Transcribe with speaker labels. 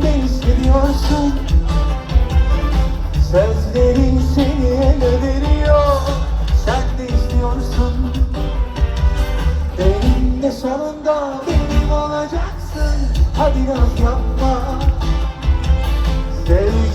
Speaker 1: içimde hissediyorsun? Sözlerin seni el veriyor. Sen de istiyorsun? Eninde sonunda benim olacaksın. Hadi naz yapma. Sevgi